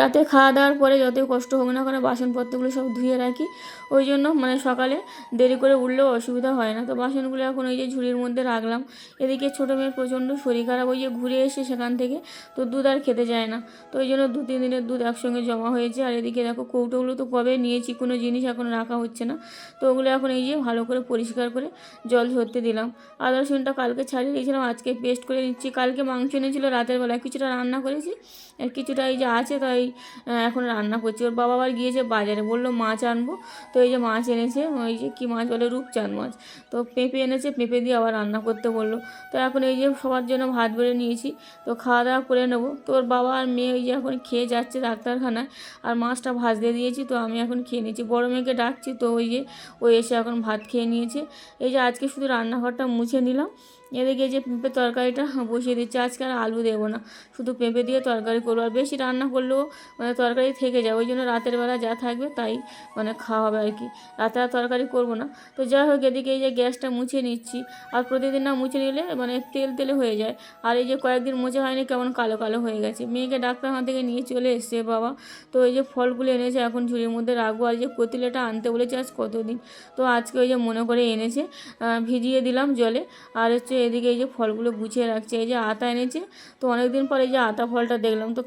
রাতে খাওয়া দাওয়ার পরে যতই কষ্ট হোক না কেন বাসনপত্রগুলো সব ধুয়ে রাখি। ওই জন্য মানে সকালে দেরি করে উঠলেও অসুবিধা হয় না। তো বাসনগুলো এখন ওই যে ঝুড়ির মধ্যে রাখলাম। এদিকে ছোটো মেয়ের প্রচণ্ড শরীর খারাপ, ওই যে ঘুরে এসে সেখান থেকে তো দুধ আর খেতে যায় না। তো ওই জন্য দু তিন দিনের দুধ একসঙ্গে জমা হয়েছে। আর এদিকে দেখো কৌটোগুলো তো কবে নিয়েছি, কোনো জিনিস এখন রাখা হচ্ছে না। তো ওগুলো এখন এই যে ভালো করে পরিষ্কার করে জল ধরতে দিলাম। আদা, রসুনটা কালকে ছাড়িয়ে দিয়েছিলাম আজকে পেস্ট করে নিচ্ছি। কালকে মাংস এনেছিল, রাতের বেলা কিছুটা রান্না করেছি। আর কিছুটা এই যে আছে, তাই আহ, এখন রান্না করছি। ওর বাবা আবার গিয়েছে বাজারে বলল মাছ আনব। তো এই যে মাছ এনেছে ওই যে কী মাছ বলে রূপচাঁদ মাছ। তো পেঁপে এনেছে পেঁপে দিয়ে আবার রান্না করতে বলল। তো এখন এই যে সবার জন্য ভাত বেড়ে নিয়েছি তো খাওয়া দাওয়া করে নেব। তো ওর বাবা আর মেয়ে ওই যে এখন খেয়ে যাচ্ছে ডাক্তারখানায় আর মাছটা ভাজতে দিয়েছি তো আমি এখন খেয়ে নিয়েছি। বড় মেয়েকে ডাকছি তো ওই যে ও এসে এখন ভাত খেয়ে নিয়েছে। এই যে আজকে শুধু রান্নাঘরটা মুছে নিলাম। এদিকে যে পেঁপে তরকারিটা বসিয়ে দিচ্ছি। আজকে আর আলু দেবো না। শুধু পেঁপে দিয়ে তরকারি করব। আর বেশি রান্না করলেও মানে তরকারি থেকে যায়। ওই জন্য রাতের বেলা যা থাকবে তাই মানে খাওয়া হবে আর কি রাতে আর তরকারি করব না। তো যাই হোক, এদিকে এই যে গ্যাসটা মুছে নিচ্ছি। আর প্রতিদিন না মুছে নিলে মানে তেল তেলে হয়ে যায়। আর এই যে কয়েকদিন মুছে হয়নি, কেমন কালো কালো হয়ে গেছে। মেয়েকে ডাক্তারখানা থেকে নিয়ে চলে এসছে বাবা। তো এই যে ফলগুলো এনেছে এখন ঝুড়ির মধ্যে রাখব। আর যে কতিলেটা আনতে বলেছে আজ কতদিন? তো আজকে ওই যে মনে করে এনেছে। ভিজিয়ে দিলাম জলে। আর হচ্ছে এদিকে এই যে ফলগুলো গুছিয়ে রাখছে, এই যে আতা এনেছে, তো অনেকদিন পরে এই যে আতা ফলটা দেখলাম, তো